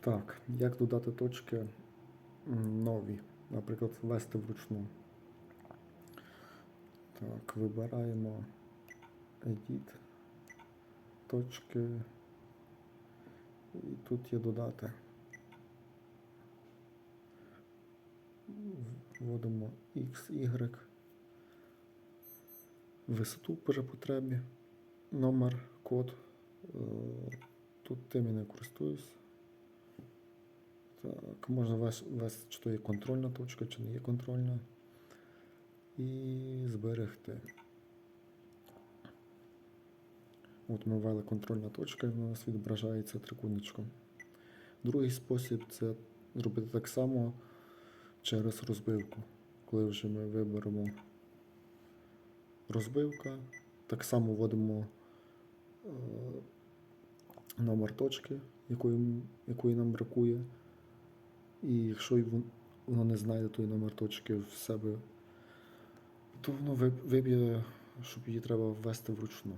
Так, як додати точки нові, наприклад, ввести вручну. Так, вибираємо Edit, точки. І тут є додати. Вводимо X, Y, висоту при потребі, номер, код. Е, Тут тим я не користуюсь. Можна ввести, чи то є контрольна точка, чи не є контрольна. І зберегти. От ми ввели контрольна точка, і у нас відображається трикутничком. Другий спосіб це зробити так само через розбивку. Коли вже ми виберемо розбивка, так само вводимо е, номер точки, якої, якої нам бракує. І якщо воно не знайде той номер точки в себе, то воно виб- виб'є, щоб її треба ввести вручну.